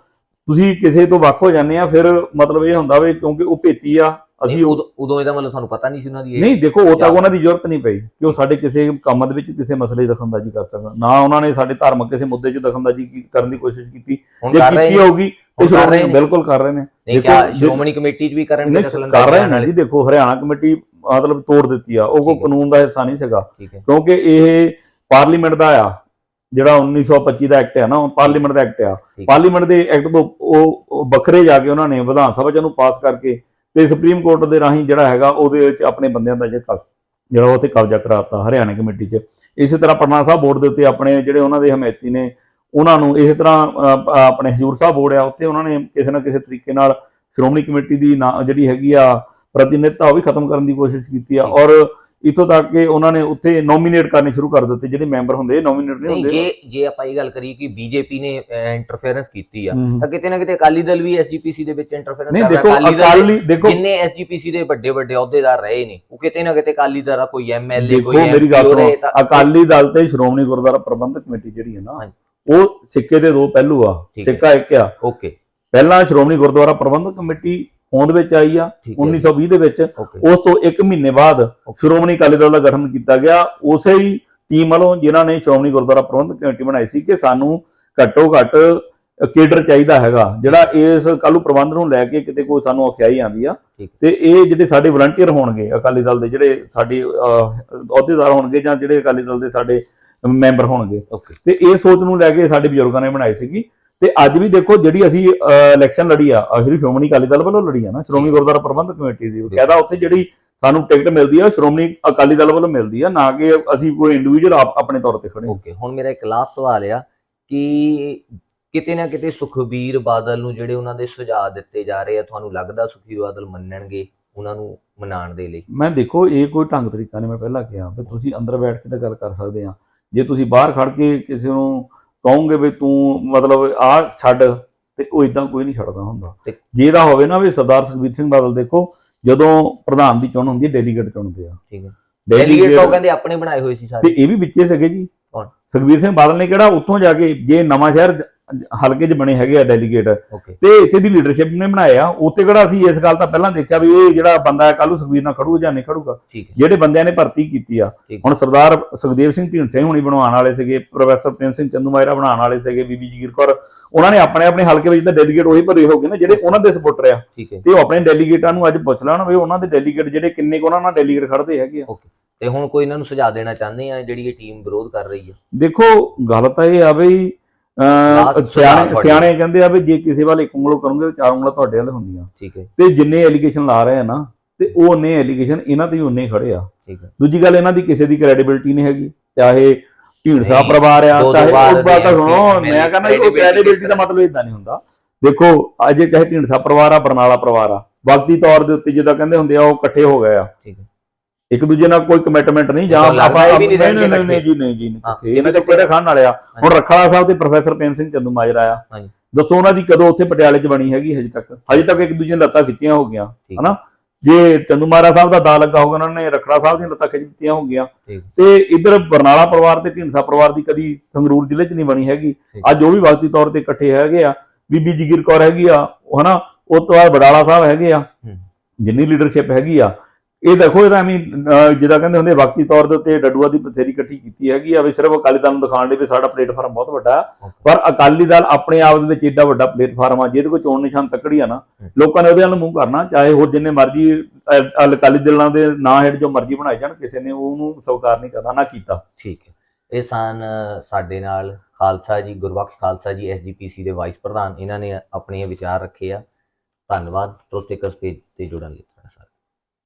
ਤੁਸੀਂ ਕਿਸੇ ਤੋਂ ਵੱਖ ਹੋ ਜਾਂਦੇ ਆ ਫਿਰ ਮਤਲਬ ਇਹ ਹੁੰਦਾ ਵੀ ਕਿਉਂਕਿ ਉਹ ਭੇਤੀ ਆ ਅਸੀਂ ਉਦੋਂ ਇਹਦਾ ਮਤਲਬ ਤੁਹਾਨੂੰ ਪਤਾ ਨਹੀਂ ਸੀ ਉਹਨਾਂ ਦੀ ਨਹੀਂ ਦੇਖੋ ਉਹ ਤੱਕ ਉਹਨਾਂ ਦੀ ਜ਼ਰੂਰਤ ਨਹੀਂ ਪਈ ਕਿ ਉਹ ਸਾਡੇ ਕਿਸੇ ਕੰਮ ਦੇ ਵਿੱਚ ਕਿਸੇ ਮਸਲੇ 'ਚ ਦਖਲਅੰਦਾਜ਼ੀ ਕਰ ਸਕਣ। ਨਾ ਉਹਨਾਂ ਨੇ ਸਾਡੇ ਧਾਰਮਿਕ ਕਿਸੇ ਮੁੱਦੇ 'ਚ ਦਖਲਅੰਦਾਜ਼ੀ ਕਰਨ ਦੀ ਕੋਸ਼ਿਸ਼ ਕੀਤੀ। ਜੇ ਕੀਤੀ ਹੋਊਗੀ ਹੁਣ ਕਰ ਰਹੇ ਨੇ। ਬਿਲਕੁਲ ਕਰ ਰਹੇ ਨੇ। ਨਹੀਂ ਕਿਆ ਸ਼੍ਰੋਮਣੀ ਕਮੇਟੀ 'ਚ ਵੀ ਕਰਨਗੇ ਦਖਲਅੰਦਾਜ਼ੀ ਕਰ ਰਹੇ ਨੇ ਜੀ ਦੇਖੋ ਹਰਿਆਣਾ ਕਮੇਟੀ ਮਤਲਬ ਤੋੜ ਦਿੱਤੀ ਆ। ਉਹ ਹੈ। ਕਾਨੂੰਨ ਦਾ ਹਿੱਸਾ ਨਹੀਂ ਸੀਗਾ। ਕਿਉਂਕਿ ਇਹ ਪਾਰਲੀਮੈਂਟ ਦਾ ਆ ਜਿਹੜਾ 1925 ਦਾ ਐਕਟ ਹੈ ਨਾ ਉਹ ਪਾਰਲੀਮੈਂਟ ਦਾ ਐਕਟ ਆ। ਪਾਰਲੀਮੈਂਟ ਦੇ ਐਕਟ ਤੋਂ ਉਹ ਉਹ ਵੱਖਰੇ ਜਾ ਕੇ ਉਹਨਾਂ ਨੇ ਵਿਧਾਨ ਸਭਾ ਚ ਉਹਨੂੰ ਪਾਸ ਕਰਕੇ ਤੇ ਸੁਪਰੀਮ ਕੋਰਟ ਦੇ ਰਾਹੀਂ ਜਿਹੜਾ ਹੈਗਾ ਉਹਦੇ ਵਿੱਚ ਆਪਣੇ ਬੰਦਿਆਂ ਦਾ ਜਿਹੜਾ ਜਿਹੜਾ ਉਹ ਤੇ ਕਬਜ਼ਾ ਕਰਾਤਾ ਹਰਿਆਣਾ ਕਮੇਟੀ 'ਚ। ਇਸੇ ਤਰ੍ਹਾਂ ਪਟਨਾ ਸਾਹਿਬ ਬੋਰਡ ਦੇ ਉੱਤੇ ਆਪਣੇ ਜਿਹੜੇ ਉਹਨਾਂ ਦੇ ਹਮਾਇਤੀ ਨੇ ਉਹਨਾਂ ਨੂੰ ਇਸੇ ਤਰ੍ਹਾਂ ਆਪਣੇ ਹਜੂਰ ਸਾਹਿਬ ਬੋਰਡ ਆ ਉੱਥੇ ਉਹਨਾਂ ਨੇ ਕਿਸੇ ਨਾ ਕਿਸੇ ਤਰੀਕੇ ਨਾਲ ਸ਼੍ਰੋਮਣੀ ਕਮੇਟੀ ਦੀ ਜਿਹੜੀ ਹੈਗੀ ਆ ਪ੍ਰਤੀਨਿਧਤਾ ਉਹ ਵੀ ਖਤਮ ਕਰਨ ਦੀ ਕੋਸ਼ਿਸ਼ ਕੀਤੀ ਆ। ਔਰ ਇਥੋਂ ਤੱਕ ਕਿ ਉਹਨਾਂ ਨੇ ਉੱਥੇ ਨੋਮੀਨੇਟ ਕਰਨੇ ਸ਼ੁਰੂ ਕਰ ਦਿੱਤੇ ਜਿਹੜੇ ਮੈਂਬਰ ਹੁੰਦੇ ਨੋਮੀਨੇਟ ਨਹੀਂ ਹੁੰਦੇ ਜੇ ਜੇ ਆਪਾਂ ਇਹ ਗੱਲ ਕਰੀਏ ਕਿ ਬੀਜੇਪੀ ਨੇ ਇੰਟਰਫੇਰੈਂਸ ਕੀਤੀ ਆ। ਤਾਂ ਕਿਤੇ ਨਾ ਕਿਤੇ ਅਕਾਲੀ ਦਲ ਵੀ ਐਸਜੀਪੀਸੀ ਦੇ ਵਿੱਚ ਇੰਟਰਫੇਰੈਂਸ ਕਰ ਰਿਹਾ ਅਕਾਲੀ ਦਲ ਜਿੰਨੇ ਐਸਜੀਪੀਸੀ ਦੇ ਵੱਡੇ ਵੱਡੇ ਅਹੁਦੇਦਾਰ ਰਹੇ ਨੇ ਉਹ ਕਿਤੇ ਨਾ ਕਿਤੇ ਅਕਾਲੀ ਦਲ ਦਾ ਕੋਈ ਐਮਐਲਏ ਕੋਈ ਤਾਂ ਅਕਾਲੀ ਦਲ ਤੇ ਸ਼੍ਰੋਮਣੀ ਗੁਰਦੁਆਰਾ ਪ੍ਰਬੰਧਕ ਕਮੇਟੀ ਜਿਹੜੀ ਹੈ ਨਾ। ਉਹ ਸਿੱਕੇ ਦੇ ਦੋ ਪਹਿਲੂ ਆ ਠੀਕ ਹੈ। ਸਿੱਕਾ ਇੱਕ ਆ। ਓਕੇ। ਪਹਿਲਾਂ ਸ਼੍ਰੋਮਣੀ ਗੁਰਦੁਆਰਾ ਪ੍ਰਬੰਧਕ ਕਮੇਟੀ ਹੋਂਦ ਵਿੱਚ ਆਈ ਆ ਠੀਕ ਹੈ। 1920 ਦੇ ਵਿੱਚ। ਓਕੇ। ਉਸ ਤੋਂ 1 ਮਹੀਨੇ ਬਾਅਦ ਸ਼੍ਰੋਮਣੀ ਅਕਾਲੀ ਦਲ ਦਾ ਗਠਨ ਕੀਤਾ ਗਿਆ। ਉਸੇ ਹੀ ਟੀਮ ਵੱਲੋਂ ਜਿਨ੍ਹਾਂ ਨੇ ਸ਼੍ਰੋਮਣੀ ਗੁਰਦੁਆਰਾ ਪ੍ਰਬੰਧਕ ਕਮੇਟੀ ਬਣਾਈ ਸੀ ਕਿ ਸਾਨੂੰ ਘੱਟੋ ਘੱਟ ਕੇਡਰ ਚਾਹੀਦਾ ਹੈਗਾ ਜਿਹੜਾ ਇਸ ਕੱਲੂ ਪ੍ਰਬੰਧ ਨੂੰ ਲੈ ਕੇ ਕਿਤੇ ਕੋਈ ਸਾਨੂੰ ਔਖਿਆਈ ਆਂਦੀ ਆ। ਠੀਕ। ਤੇ ਇਹ ਜਿਹੜੇ ਸਾਡੇ ਵਲੰਟੀਅਰ ਹੋਣਗੇ ਅਕਾਲੀ ਦਲ ਦੇ ਜਿਹੜੇ ਸਾਡੇ ਅਹ, ਅਹੁਦੇਦਾਰ ਹੋਣਗੇ ਜਾਂ ਜਿਹੜੇ ਅਕਾਲੀ ਦਲ ਦੇ ਸਾਡੇ ਮੈਂਬਰ ਹੋਣਗੇ। ਤੇ ਇਹ ਸੋਚ ਨੂੰ ਲੈ ਕੇ ਸਾਡੇ ਬਜ਼ੁਰਗਾਂ ਨੇ ਬਣਾਈ ਸੀਗੀ। ਤੇ ਅੱਜ ਵੀ ਦੇਖੋ ਜਿਹੜੀ ਅਸੀਂ ਇਲੈਕਸ਼ਨ ਲੜੀ ਆ ਜਿਹੜੀ ਸ਼੍ਰੋਮਣੀ ਅਕਾਲੀ ਦਲ ਵੱਲੋਂ ਲੜੀ ਆ ਨਾ ਸ਼੍ਰੋਮਣੀ ਗੁਰਦੁਆਰਾ ਪ੍ਰਬੰਧਕ ਕਮੇਟੀ ਦੀ। ਕਹਿੰਦਾ ਉੱਥੇ ਜਿਹੜੀ ਸਾਨੂੰ ਟਿਕਟ ਮਿਲਦੀ ਆ ਸ਼੍ਰੋਮਣੀ ਅਕਾਲੀ ਦਲ ਵੱਲੋਂ ਮਿਲਦੀ ਆ ਨਾ ਕਿ ਅਸੀਂ ਕੋਈ ਇੰਡੀਵਿਜੂਅਲ ਆਪਣੇ ਤੌਰ ਤੇ ਖੜੇ। ਓਕੇ ਹੁਣ ਮੇਰਾ ਇੱਕ ਲਾਸਟ ਸਵਾਲ ਆ ਕਿ ਕਿਤੇ ਨਾ ਕਿਤੇ ਸੁਖਬੀਰ ਬਾਦਲ ਨੂੰ ਜਿਹੜੇ ਉਹਨਾਂ ਦੇ ਸੁਝਾਅ ਦਿੱਤੇ ਜਾ ਰਹੇ ਆ ਤੁਹਾਨੂੰ ਲੱਗਦਾ ਸੁਖਬੀਰ ਬਾਦਲ ਮੰਨਣਗੇ ਉਹਨਾਂ ਨੂੰ ਮਨਾਉਣ ਦੇ ਲਈ? ਮੈਂ ਦੇਖੋ ਇਹ ਕੋਈ ਢੰਗ ਤਰੀਕਾ ਨਹੀਂ ਮੈਂ ਪਹਿਲਾਂ ਕਿਹਾ ਵੀ ਤੁਸੀਂ ਅੰਦਰ ਬੈਠ ਕੇ ਤਾਂ ਗੱਲ ਕਰ ਸਕਦੇ ਆ। ਜੇ ਤੁਸੀਂ ਬਾਹਰ ਖੜ ਕੇ ਕਿਸੇ ਨੂੰ ਕਹੋਗੇ ਵੀ ਤੂੰ ਮਤਲਬ ਆ ਛੱਡ ਤੇ ਉਹ ਇਦਾਂ ਕੋਈ ਨਹੀਂ ਛੱਡਦਾ ਹੁੰਦਾ। ਤੇ- ਜੇ ਇਹਦਾ ਹੋਵੇ ਨਾ ਵੀ ਸਰਦਾਰ ਸੁਖਬੀਰ ਸਿੰਘ ਬਾਦਲ ਦੇਖੋ ਜਦੋਂ ਪ੍ਰਧਾਨ ਦੀ ਚੋਣ ਹੁੰਦੀ ਹੈ ਡੈਲੀਗੇਟ ਚੁਣਦੇ ਆ। ਠੀਕ ਹੈ। ਡੈਲੀਗੇਟ ਉਹ ਕਹਿੰਦੇ ਆਪਣੇ ਬਣਾਏ ਹੋਏ ਸੀ ਤੇ ਸਾਰੇ ਇਹ ਵੀ ਵਿੱਚੇ ਸੀਗੇ ਜੀ? ਸੁਖਬੀਰ ਸਿੰਘ ਬਾਦਲ ਨੇ ਕਿਹੜਾ ਉੱਥੋਂ ਜਾ ਕੇ ਜੇ ਨਵਾਂ ਸ਼ਹਿਰ ਹਲਕੇ 'ਚ ਬਣੇ ਹੈਗੇ ਆ ਡੈਲੀਗੇਟ ਤੇ ਇੱਥੇ ਦੀ ਲੀਡਰਸ਼ਿਪ ਨੇ ਬਣਾਏ ਆ ਉੱਥੇ ਕਿਹੜਾ ਅਸੀਂ ਇਸ ਗੱਲ ਤਾਂ ਪਹਿਲਾਂ ਦੇਖਿਆ ਵੀ ਇਹ ਜਿਹੜਾ ਬੰਦਾ ਹੈ ਕੱਲ੍ਹ ਨੂੰ ਸੁਖਬੀਰ ਨਾਲ ਖੜੂਗਾ ਜਾਂ ਨਹੀਂ ਖੜੂਗਾ। ਜਿਹੜੇ ਬੰਦਿਆਂ ਨੇ ਭਰਤੀ ਕੀਤੀ ਆ। ਹੁਣ ਸਰਦਾਰ ਸੁਖਦੇਵ ਸਿੰਘ ਢੀਂਡਸੇ ਹੁਣੀ ਬਣਵਾਉਣ ਵਾਲੇ ਸੀਗੇ ਪ੍ਰੋਫੈਸਰ ਪ੍ਰੇਮ ਸਿੰਘ ਚੰਦੂਮਾਇਰਾ ਬਣਾਉਣ ਵਾਲੇ ਸੀਗੇ ਬੀਬੀ ਜਗੀਰ ਕੌਰ ਉਹਨਾਂ ਨੇ ਆਪਣੇ ਆਪਣੇ ਹਲਕੇ ਵਿੱਚ ਤਾਂ ਡੈਲੀਗੇਟ ਉਹੀ ਭਰੇ ਹੋਗੇ ਨਾ ਜਿਹੜੇ ਉਹਨਾਂ ਦੇ ਸਪੋਰਟਰ ਆ। ਤੇ ਉਹ ਆਪਣੇ ਡੈਲੀਗੇਟਾਂ ਨੂੰ ਅੱਜ ਪੁੱਛ ਲੈਣ ਵੀ ਉਹਨਾਂ ਦੇ ਡੈਲੀਗੇਟ ਜਿਹੜੇ ਕਿੰਨੇ ਕੁ ਉਹਨਾਂ ਨਾਲ ਡੈਲੀਗੇਟ ਖੜਦੇ ਹੈਗੇ ਆ। ਤੇ ਹੁਣ ਕੋਈ ਇਹਨਾਂ ਨੂੰ ਸੁਝਾਅ ਦੇਣਾ ਚਾਹੁੰਦੇ ਆ ਜਿਹੜੀ ਇਹ ਟੀਮ ਵਿਰੋਧ ਕਰ ਰਹੀ ਹੈ ਦੇਖੋ ਗੱਲ ਤਾਂ ਇਹ ਆ ਬਈ ਸਿਆਣੇ। ਸਿਆਣੇ ਕਹਿੰਦੇ ਆ ਵੀ ਜੇ ਕਿਸੇ ਵੱਲ ਇੱਕ ਉਂਗਲੋਂ ਕਰੋਗੇ ਤਾਂ ਚਾਰ ਉਂਗਲਾਂ ਤੁਹਾਡੇ ਵੱਲ ਹੁੰਦੀਆਂ। ਠੀਕ ਹੈ। ਤੇ ਜਿੰਨੇ ਐਲੀਗੇਸ਼ਨ ਲਾ ਰਹੇ ਆ ਨਾ ਤੇ ਉਹ ਨੇ ਐਲੀਗੇਸ਼ਨ ਇਹਨਾਂ ਤੇ ਉਨੇ ਹੀ ਖੜੇ ਆ। ਠੀਕ ਹੈ। ਦੂਜੀ ਗੱਲ ਇਹਨਾਂ ਦੀ ਕਿਸੇ ਦੀ ਕ੍ਰੈਡੀਬਿਲਟੀ ਨਹੀਂ ਹੈਗੀ ਚਾਹੇ ਢੀਂਡਸਾ ਪਰਿਵਾਰ ਆ ਚਾਹੇ ਉਹ ਬਾਤ ਸੁਣੋ ਮੈਂ ਕਹਿੰਦਾ credibility ਕ੍ਰੈਡੀਬਿਲਟੀ ਦਾ ਮਤਲਬ ਇਦਾਂ ਨਹੀਂ ਹੁੰਦਾ। ਦੇਖੋ ਅੱਜ ਚਾਹੇ ਢੀਂਡਸਾ ਪਰਿਵਾਰ ਆ ਬਰਨਾਲਾ ਪਰਿਵਾਰ ਆ ਵਕਤੀ ਤੌਰ ਦੇ ਉੱਤੇ ਜਿੱਦਾਂ ਕਹਿੰਦੇ ਹੁੰਦੇ ਆ ਉਹ ਇਕੱਠੇ ਹੋ ਗਏ ਆ। ਠੀਕ ਹੈ। ਇੱਕ ਦੂਜੇ ਨਾਲ ਕੋਈ ਕਮਿਟਮੈਂਟ ਨਹੀਂ ਜਾਂ ਇਹ ਵੀ ਨਹੀਂ ਨਹੀਂ ਰਹਿਣਗੇ ਨਹੀਂ ਨਹੀਂ ਜੀ ਨਹੀਂ ਜੀ। ਇਹਨਾਂ ਦੇ ਕਿਹੜੇ ਖਾਣ ਵਾਲੇ ਆ। ਹੁਣ ਰਖਾਲਾ ਸਾਹਿਬ ਤੇ ਪ੍ਰੋਫੈਸਰ ਪ੍ਰੇਮ ਸਿੰਘ ਚੰਦੂ ਮਾਜਰਾ ਆ। ਹਾਂਜੀ। ਦੱਸੋ ਉਹਨਾਂ ਦੀ ਕਦੋਂ ਉੱਥੇ ਪਟਿਆਲੇ 'ਚ ਬਣੀ ਹੈਗੀ ਹਜੇ ਤੱਕ? ਹਜੇ ਤੱਕ ਇੱਕ ਦੂਜੇ ਲੱਤਾਂ ਖਿੱਚੀਆਂ ਹੋ ਗਈਆਂ ਹਨਾ? ਜੇ ਚੰਦੂ ਮਾਜਰਾ ਸਾਹਿਬ ਦਾ ਦਾ ਲੱਗਾ ਹੋਗਾ ਉਹਨਾਂ ਨੇ ਰਖੜਾ ਸਾਹਿਬ ਦੀਆਂ ਲੱਤਾਂ ਖਿੱਚ ਦਿੱਤੀਆਂ ਹੋ ਗਈਆਂ। ਠੀਕ। ਤੇ ਇਧਰ ਬਰਨਾਲਾ ਪਰਿਵਾਰ ਤੇ ਢੀਂਡਸਾ ਪਰਿਵਾਰ ਦੀ ਕਦੀ ਸੰਗਰੂਰ ਜ਼ਿਲ੍ਹੇ 'ਚ ਨਹੀਂ ਬਣੀ ਹੈਗੀ। ਅੱਜ ਉਹ ਵੀ ਵਕਤੀ ਤੌਰ ਤੇ ਇਕੱਠੇ ਹੈਗੇ ਆ। ਬੀਬੀ ਜਗੀਰ ਕੌਰ ਹੈਗੀ ਆ ਹਨਾ? ਉਹ ਤੋਂ ਬਾਅਦ ਬਡਾਲਾ ਸਾਹਿਬ ਹੈਗੇ ਆ। ਜਿੰਨੀ ਲੀਡਰਸ਼ਿਪ ਹੈਗੀ ਆ ਇਹ ਦੇਖੋ ਇਹਦਾ ਐਵੇਂ ਅਹ, ਜਿੱਦਾਂ ਕਹਿੰਦੇ ਹੁੰਦੇ ਵਕਤੀ ਤੌਰ ਦੇ ਉੱਤੇ ਡੱਡੂਆ ਦੀ ਬਥੇਰੀ ਇਕੱਠੀ ਕੀਤੀ ਹੈਗੀ ਆ ਵੀ ਸਿਰਫ ਅਕਾਲੀ ਦਲ ਨੂੰ ਦਿਖਾਉਣ ਲਈ ਵੀ ਸਾਡਾ ਪਲੇਟਫਾਰਮ ਬਹੁਤ ਵੱਡਾ ਹੈ ਪਰ ਅਕਾਲੀ ਦਲ ਆਪਣੇ ਆਪ ਦੇ ਵਿੱਚ ਏਡਾ ਵੱਡਾ ਪਲੇਟਫਾਰਮ ਆ ਜਿਹਦੇ ਕੋਲ ਚੋਣ ਨਿਸ਼ਾਨ ਤੱਕੜੀ ਆ ਨਾ ਲੋਕਾਂ ਨੇ ਉਹਦੇ ਨਾਲ ਮੂੰਹ ਕਰਨਾ ਚਾਹੇ ਹੋਰ ਜਿੰਨੇ ਮਰਜ਼ੀ ਅਕਾਲੀ ਦਲਾਂ ਦੇ ਨਾਂ ਹੇਠ ਜੋ ਮਰਜ਼ੀ ਬਣਾਏ ਜਾਣ ਕਿਸੇ ਨੇ ਉਹਨੂੰ ਸਵੀਕਾਰ ਨਹੀਂ ਕਰਨਾ ਨਾ ਕੀਤਾ। ਠੀਕ ਹੈ। ਇਹ ਸਨ ਸਾਡੇ ਨਾਲ ਖਾਲਸਾ ਜੀ ਗੁਰਬਖਸ਼ ਖਾਲਸਾ ਜੀ ਐਸਜੀਪੀਸੀ ਦੇ ਵਾਈਸ ਪ੍ਰਧਾਨ ਇਹਨਾਂ ਨੇ ਆਪਣੇ ਵਿਚਾਰ ਰੱਖੇ ਆ। ਧੰਨਵਾਦ ਪ੍ਰੋਟੇਕਰਸ ਪੇਜ ਤੇ ਜੁੜਨ ਲਈ।